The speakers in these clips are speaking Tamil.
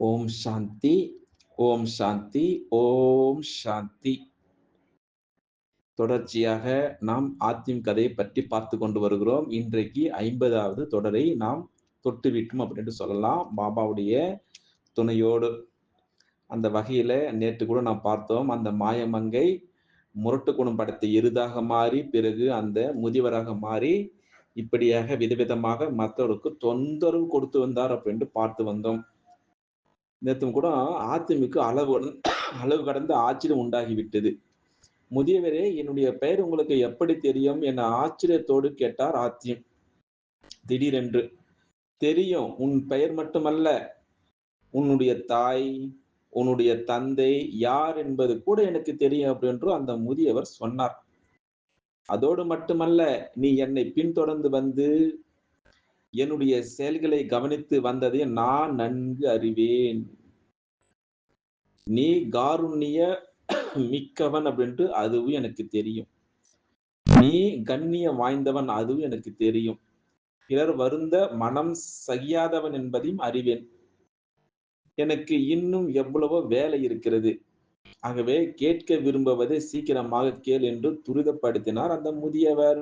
ஓம் சாந்தி ஓம் சாந்தி ஓம் சாந்தி தொடர்ச்சியாக நாம் ஆத்திம் கதையை பற்றி பார்த்து கொண்டு வருகிறோம். இன்றைக்கு ஐம்பதாவது தொடரை நாம் தொட்டு விட்டோம் அப்படின்ட்டு சொல்லலாம். பாபாவுடைய துணையோடு அந்த வகையில நேற்று கூட நாம் பார்த்தோம். அந்த மாயமங்கை முரட்டு குணம் படத்தை எருதாக மாறி பிறகு அந்த முதியவராக மாறி இப்படியாக விதவிதமாக மற்றவருக்கு தொந்தரவு கொடுத்து வந்தார் அப்படின்ட்டு பார்த்து வந்தோம். நேற்று கூட ஆத்திமிக்கு அளவு அளவு கடந்த ஆச்சரியம் உண்டாகிவிட்டது. முதியவரே என்னுடைய பெயர் உங்களுக்கு எப்படி தெரியும்? என ஆச்சரியத்தோடு கேட்டார் ஆத்தியம். திடீரென்று தெரியும் உன் பெயர் மட்டுமல்ல. உன்னுடைய தாய் உன்னுடைய தந்தை யார் என்பது கூட எனக்கு தெரியும் அப்படின்று அந்த முதியவர் சொன்னார். அதோடு மட்டுமல்ல நீ என்னை பின்தொடர்ந்து வந்து என்னுடைய செயல்களை கவனித்து வந்ததை நான் நன்கு அறிவேன். நீ காருண்ய மிக்கவன் அப்படின்ட்டு அதுவும் எனக்கு தெரியும். நீ கண்ணிய வாய்ந்தவன் அதுவும் எனக்கு தெரியும். பிறர் வருந்த மனம் சகியாதவன் என்பதையும் அறிவேன். எனக்கு இன்னும் எவ்வளவோ வேலை இருக்கிறது. ஆகவே கேட்க விரும்புவதை சீக்கிரமாக கேள் என்று துரிதப்படுத்தினார் அந்த முதியவர்.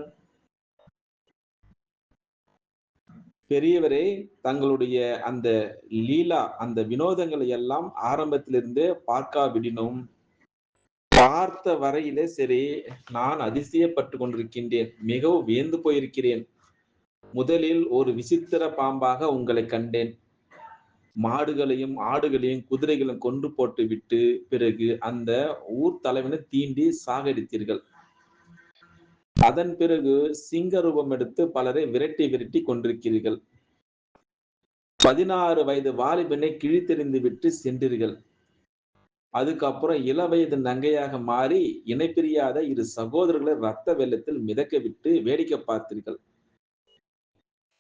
பெரியவரே தங்களுடைய அந்த லீலா அந்த வினோதங்களை எல்லாம் ஆரம்பத்திலிருந்தே பார்க்காவிடினும் பார்த்த வரையிலே சரி நான் அதிசயப்பட்டு கொண்டிருக்கின்றேன் மிகவும் வியந்து போயிருக்கிறேன். முதலில் ஒரு விசித்திர பாம்பாக உங்களை கண்டேன். மாடுகளையும் ஆடுகளையும் குதிரைகளையும் கொண்டு போட்டு விட்டு பிறகு அந்த ஊர் தலைவனை தீண்டி சாகடித்தீர்கள். அதன் பிறகு சிங்க ரூபம் எடுத்து பலரை விரட்டி விரட்டி கொண்டிருக்கிறீர்கள் பதினாறு வயது வாலிபனை கிழித்தெறிந்து விட்டு சென்றீர்கள். அதுக்கப்புறம் இள வயது நங்கையாக மாறி இணைப்பிரியாத இரு சகோதரர்களை ரத்த வெள்ளத்தில் மிதக்க விட்டு வேடிக்கை பார்த்தீர்கள்.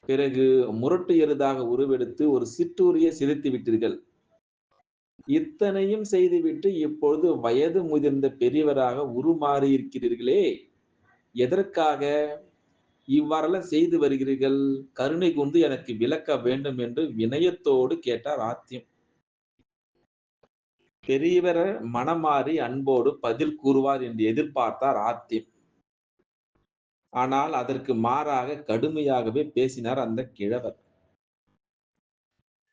பிறகு முரட்டு எருதாக உருவெடுத்து ஒரு சிற்றூரியை சிதைத்து விட்டீர்கள். இத்தனையும் செய்துவிட்டு இப்பொழுது வயது முதிர்ந்த பெரியவராக உருமாறி இருக்கிறீர்களே எதற்காக இவ்வாறெல்லாம் செய்து வருகிறீர்கள்? கருணை கொண்டு எனக்கு விளக்க வேண்டும் என்று வினயத்தோடு கேட்டார் ஆத்தியம். பெரியவர மனமாறி அன்போடு பதில் கூறுவார் என்று எதிர்பார்த்தார் ஆத்தியம். ஆனால் அதற்கு மாறாக கடுமையாகவே பேசினார் அந்த கிழவர்.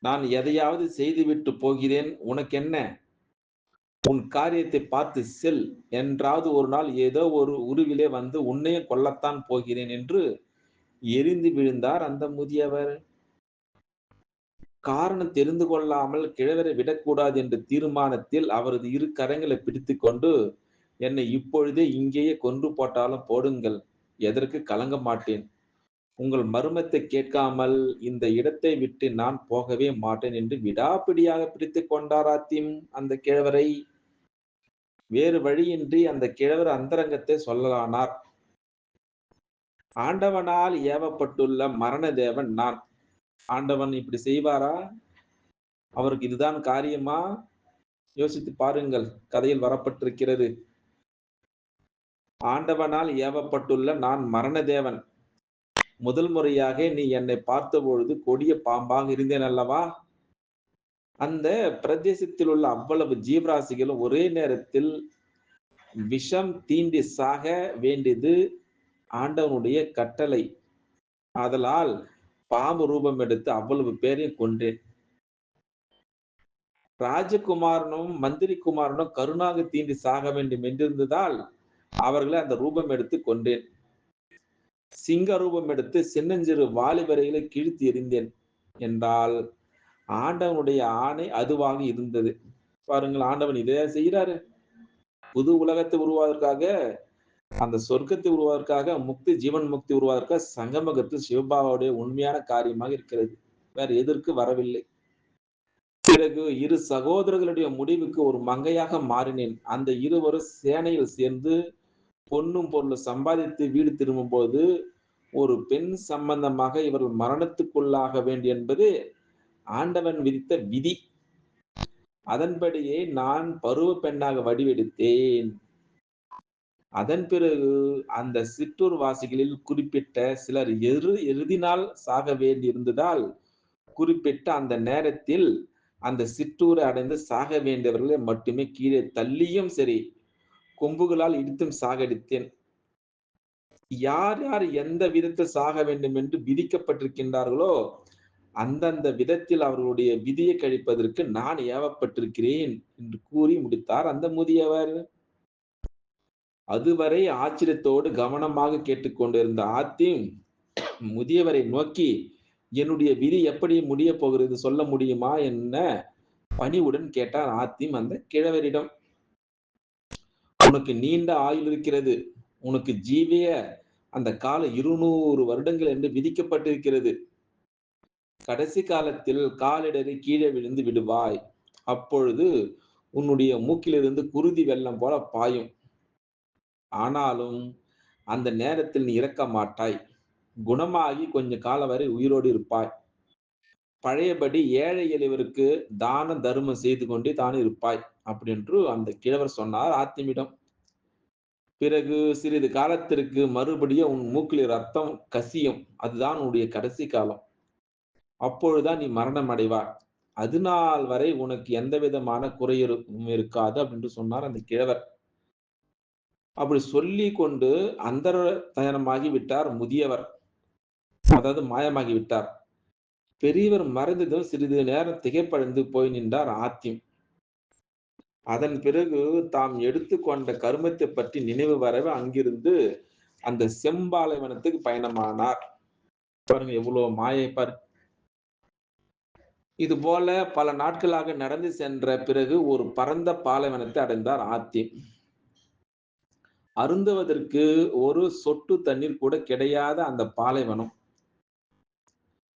நான் எதையாவது செய்துவிட்டு போகிறேன் உனக்கு என்ன உன் காரியத்தை பார்த்து செல். என்றாவது ஒரு நாள் ஏதோ ஒரு உருவிலே வந்து உன்னையும் கொல்லத்தான் போகிறேன் என்று எரிந்து விழுந்தார் அந்த முதியவர். காரணம் தெரிந்து கொள்ளாமல் கிழவரை விடக்கூடாது என்ற தீர்மானத்தில் அவரது இரு கரங்களை பிடித்து கொண்டு என்னை இப்பொழுதே இங்கேயே கொன்று போட்டாலும் போடுங்கள். எதற்கு கலங்க மாட்டேன். உங்கள் மர்மத்தை கேட்காமல் இந்த இடத்தை விட்டு நான் போகவே மாட்டேன் என்று விடாப்பிடியாக பிடித்து கொண்டாராத்திம் அந்த கிழவரை. வேறு வழியின்றி அந்த கிழவர் அந்தரங்கத்தை சொல்லலானார். ஆண்டவனால் ஏவப்பட்டுள்ள மரண தேவன் நான். ஆண்டவன் இப்படி செய்வாரா? அவருக்கு இதுதான் காரியமா? யோசித்து பாருங்கள் கதையில் வரப்பட்டிருக்கிறது. ஆண்டவனால் ஏவப்பட்டுள்ள நான் மரண தேவன். முதல் முறையாக நீ என்னை பார்த்த பொழுது கொடிய பாம்பாக இருந்தேன் அல்லவா? அந்த பிரதேசத்தில் உள்ள அவ்வளவு ஜீவராசிகளும் ஒரே நேரத்தில் விஷம் தீண்டி சாக வேண்டியது ஆண்டவனுடைய கட்டளை. ஆதலால் பாம்பு ரூபம் எடுத்து அவ்வளவு பேரையும் கொன்றேன் ராஜகுமாரனும் மந்திரி குமாரனும் கருணாக தீண்டி சாக வேண்டும் என்றிருந்ததால் அவர்களை அந்த ரூபம் எடுத்து கொண்டேன் சிங்க ரூபம் எடுத்து சின்னஞ்சிறு வாலிபரைகளை கிழித்து எறிந்தேன் என்றால் ஆண்டவனுடைய ஆணை அதுவாக இருந்தது. பாருங்கள் ஆண்டவன் இதே செய்கிறாரு? புது உலகத்தை உருவாவதற்காக அந்த சொர்க்கத்தை உருவாவதற்காக முக்தி ஜீவன் முக்தி உருவாவதற்காக சங்கமகத்தில் சிவபாபாவுடைய உண்மையான காரியமாக இருக்கிறது. வேற எதற்கு வரவில்லை. பிறகு இரு சகோதரர்களுடைய முடிவுக்கு ஒரு மங்கையாக மாறினேன். அந்த இருவரும் சேனையில் சேர்ந்து பொன்னும் பொருளும் சம்பாதித்து வீடு திரும்பும் போது ஒரு பெண் சம்பந்தமாக இவர்கள் மரணத்துக்குள்ளாக வேண்டும் என்பது ஆண்டவன் விதித்த விதி. அதன்படியே நான் பருவ பெண்ணாக வடிவெடுத்தேன். அதன் பிறகு அந்த சிற்றூர் வாசிகளில் குறிப்பிட்ட சிலர் எரு எருதினால் சாக வேண்டியிருந்ததால் குறிப்பிட்ட அந்த நேரத்தில் அந்த சிற்றூரை அடைந்து சாக வேண்டியவர்களை மட்டுமே கீழே தள்ளியும் சரி கொம்புகளால் இடித்தும் சாகடித்தேன். யார் யார் எந்த விதத்தில் சாக வேண்டும் என்று விதிக்கப்பட்டிருக்கின்றார்களோ அந்தந்த விதத்தில் அவர்களுடைய விதியை கழிப்பதற்கு நான் ஏவப்பட்டிருக்கிறேன் என்று கூறி முடித்தார். அந்த முதியவர் அதுவரை ஆச்சரியத்தோடு கவனமாக கேட்டுக்கொண்டிருந்த ஆத்திம் முதியவரை நோக்கி என்னுடைய விதி எப்படி முடிய போகிறது? சொல்ல முடியுமா? என்ன பணிவுடன் கேட்டார் ஆத்திம் அந்த கிழவரிடம். உனக்கு நீண்ட ஆயுள் இருக்கிறது. உனக்கு ஜீவிய அந்த கால இருநூறு வருடங்கள் என்று விதிக்கப்பட்டிருக்கிறது. கடைசி காலத்தில் காலிடறி கீழே விழுந்து விடுவாய். அப்பொழுது உன்னுடைய மூக்கிலிருந்து குருதி வெள்ளம் போல பாயும். ஆனாலும் அந்த நேரத்தில் நீ இறக்க மாட்டாய். குணமாகி கொஞ்ச காலம் வரை உயிரோடு இருப்பாய். பழையபடி ஏழை எளியவருக்கு தான தர்மம் செய்து கொண்டே தான் இருப்பாய் அப்படின்று அந்த கிழவர் சொன்னார் ஆத்திமிடம். பிறகு சிறிது காலத்திற்கு மறுபடியும் உன் மூக்கில் ரத்தம் கசியும். அதுதான் உன்னுடைய கடைசி காலம். அப்பொழுதுதான் நீ மரணம் அடைவாய் அது நாள் வரை உனக்கு எந்த விதமான குறையும் இருக்காது அப்படின்னு சொன்னார் அந்த கிழவர். அப்படி சொல்லி கொண்டு அந்தர தயனமாகி விட்டார் முதியவர். அதாவது மாயமாகி விட்டார். பெரியவர் மறைந்ததும் சிறிது நேரம் திகைப்படைந்து போய் நின்றார் ஆத்திம். அதன் பிறகு தாம் எடுத்துக்கொண்ட கருமத்தை பற்றி நினைவு வரவே அங்கிருந்து அந்த செம்பாலைவனத்துக்கு பயணமானார். பாருங்க எவ்வளவு மாயை பாரு இதுபோல பல நாட்களாக நடந்து சென்ற பிறகு ஒரு பரந்த பாலைவனத்தை அடைந்தார் ஆத்தி. அருந்துவதற்கு ஒரு சொட்டு தண்ணீர் கூட கிடையாத அந்த பாலைவனம்.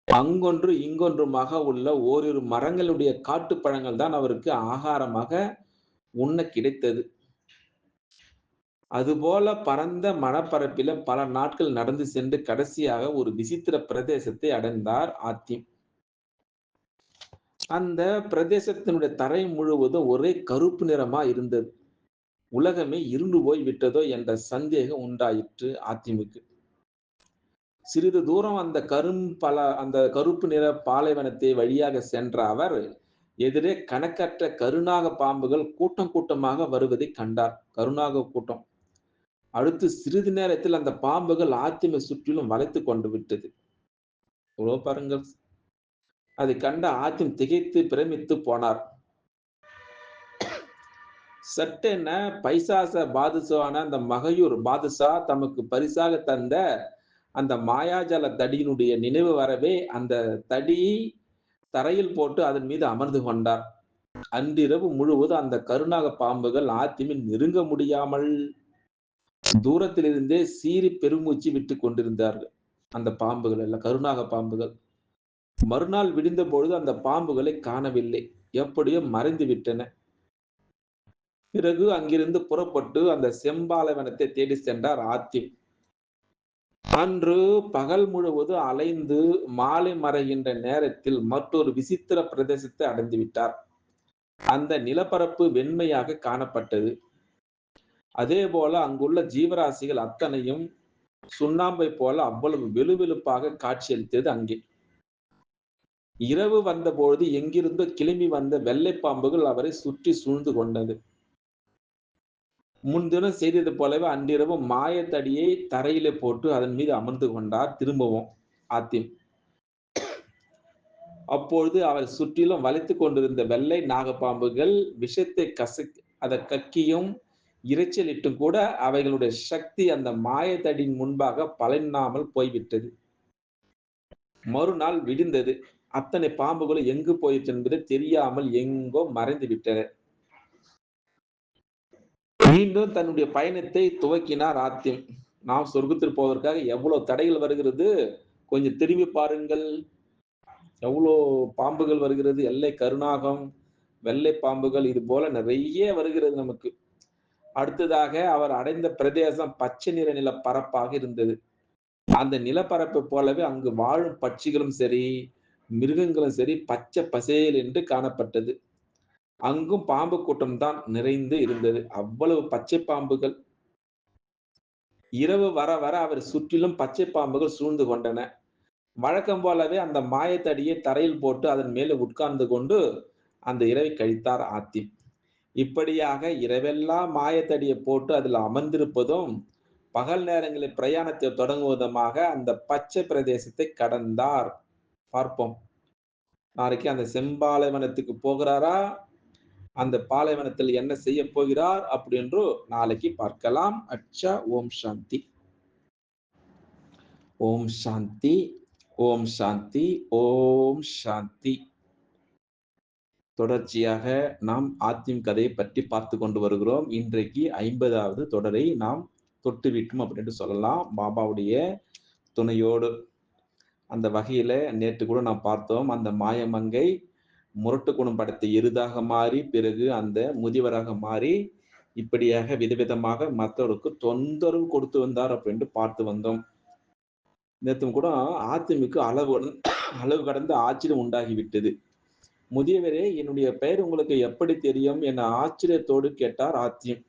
அங்கொன்று இங்கொன்றுமாக உள்ள ஓரிரு மரங்களுடைய காட்டு பழங்கள் தான் அவருக்கு ஆகாரமாக உண்ண கிடைத்தது. அதுபோல பரந்த மனப்பரப்பில பல நாட்கள் நடந்து சென்று கடைசியாக ஒரு விசித்திர பிரதேசத்தை அடைந்தார் ஆத்திம் அந்த பிரதேசத்தினுடைய தரை முழுவதும் ஒரே கருப்பு நிறமா இருந்தது. உலகமே இருண்டு போய் விட்டதோ என்ற சந்தேகம் உண்டாயிற்று ஆத்திமுக்கு சிறிது தூரம் அந்த கரும் பல அந்த கருப்பு நிற பாலைவனத்தை வழியாக சென்ற அவர் எதிரே கணக்கற்ற கருணாக பாம்புகள் கூட்டம் கூட்டமாக வருவதை கண்டார். கருநாக கூட்டம். அடுத்து சிறிது நேரத்தில் அந்த பாம்புகள் ஆத்திமை சுற்றிலும் வளைத்து கொண்டு விட்டது. பாருங்கள். அதை கண்ட ஆத்திம் திகைத்து பிரமித்து போனார். சட்டென பைசாச பாதுஷான அந்த மகையூர் பாதுஷா தமக்கு பரிசாக தந்த அந்த மாயாஜல தடியினுடைய நினைவு வரவே அந்த தடியை தரையில் போட்டு அதன் மீது அமர்ந்து கொண்டார். அன்றிரவு முழுவதும் அந்த கருணாக பாம்புகள் ஆத்திமில் நெருங்க முடியாமல் தூரத்திலிருந்தே சீறி பெருமூச்சு விட்டு கொண்டிருந்தார்கள். அந்த பாம்புகள் எல்லாம் கருணாக பாம்புகள். மறுநாள் விடிந்த பொழுது அந்த பாம்புகளை காணவில்லை. எப்படியோ மறைந்து விட்டன. பிறகு அங்கிருந்து புறப்பட்டு அந்த செம்பாலவனத்தை தேடி சென்றார் ஆத்தி அன்று பகல் முழுவதும் அலைந்து மாலை மறைகின்ற நேரத்தில் மற்றொரு விசித்திர பிரதேசத்தை அடைந்து விட்டார். அந்த நிலப்பரப்பு வெண்மையாக காணப்பட்டது. அதே போல அங்குள்ள ஜீவராசிகள் அத்தனையும் சுண்ணாம்பை போல அவ்வளவு வெளுவெளுப்பாக காட்சியளித்தது அங்கே. இரவு வந்தபொழுது எங்கிருந்தோ கிளம்பி வந்த வெள்ளை பாம்புகள் அவரை சுற்றி சூழ்ந்து கொண்டது. முன்தினம் செய்தது போலவே அன்றிரவு மாயத்தடியை தரையிலே போட்டு அதன் மீது அமர்ந்து கொண்டார் திரும்பவும் ஆத்திம். அப்பொழுது அவர் சுற்றிலும் வளைத்து கொண்டிருந்த வெள்ளை நாகப்பாம்புகள் விஷத்தை கச அதை கக்கியும் இரைச்சலிட்டும் கூட அவைகளுடைய சக்தி அந்த மாயத்தடியின் முன்பாக பலனாமல் போய்விட்டது. மறுநாள் விடிந்தது. அத்தனை பாம்புகளும் எங்கு போயிற்று என்பது தெரியாமல் எங்கோ மறைந்து விட்டன. மீண்டும் தன்னுடைய பயணத்தை துவக்கினார் ஆத்தியம். நாம் சொர்க்கத்தில் போவதற்காக எவ்வளவு தடைகள் வருகிறது? கொஞ்சம் திரும்பி பாருங்கள். எவ்வளோ பாம்புகள் வருகிறது? எல்லை கருணாகம் வெள்ளை பாம்புகள் இது போல நிறைய வருகிறது நமக்கு. அடுத்ததாக அவர் அடைந்த பிரதேசம் பச்சை நிற நிலப்பரப்பாக இருந்தது. அந்த நிலப்பரப்பை போலவே அங்கு வாழும் பட்சிகளும் சரி மிருகங்களும் சரி பச்சை பசேல் என்று காணப்பட்டது. அங்கும் பாம்பு கூட்டம் தான் நிறைந்து இருந்தது. அவ்வளவு பச்சை பாம்புகள். இரவு வர வர அவர் சுற்றிலும் பச்சை பாம்புகள் சூழ்ந்து கொண்டன. வழக்கம் போலவே அந்த மாயத்தடியை தரையில் போட்டு அதன் மேலே உட்கார்ந்து கொண்டு அந்த இரவை கழித்தார் ஆத்தி. இப்படியாக இரவெல்லாம் மாயத்தடியை போட்டு அதில் அமர்ந்திருப்பதும் பகல் நேரங்களில் பிரயாணத்தை தொடங்குவதுமாக அந்த பச்சை பிரதேசத்தை கடந்தார். பார்ப்போம். நாளைக்கு அந்த செம்பாலைவனத்துக்கு போகிறாரா? அந்த பாலைவனத்தில் என்ன செய்ய போகிறார் அப்படின்று நாளைக்கு பார்க்கலாம். அச்சா ஓம் சாந்தி. ஓம் சாந்தி ஓம் சாந்தி ஓம் சாந்தி. தொடர்ச்சியாக நாம் ஆத்திம் கதையை பற்றி பார்த்து கொண்டு வருகிறோம். இன்றைக்கு ஐம்பதாவது தொடரை நாம் தொட்டு விட்டோம் அப்படின்ட்டு சொல்லலாம். பாபாவுடைய துணையோடு அந்த வகையில நேற்று கூட நாம் பார்த்தோம் அந்த மாயமங்கை முரட்டு குணம் படத்தை எருதாக மாறி பிறகு அந்த முதியவராக மாறி இப்படியாக விதவிதமாக மற்றவருக்கு தொந்தரவு கொடுத்து வந்தார் அப்படின்ட்டு பார்த்து வந்தோம். நேற்று கூட அதிமுக அளவு அளவு கடந்த ஆச்சரியம் உண்டாகிவிட்டது. முதியவரே என்னுடைய பெயர் உங்களுக்கு எப்படி தெரியும்? என ஆச்சரியத்தோடு கேட்டார் ஆத்தியம்.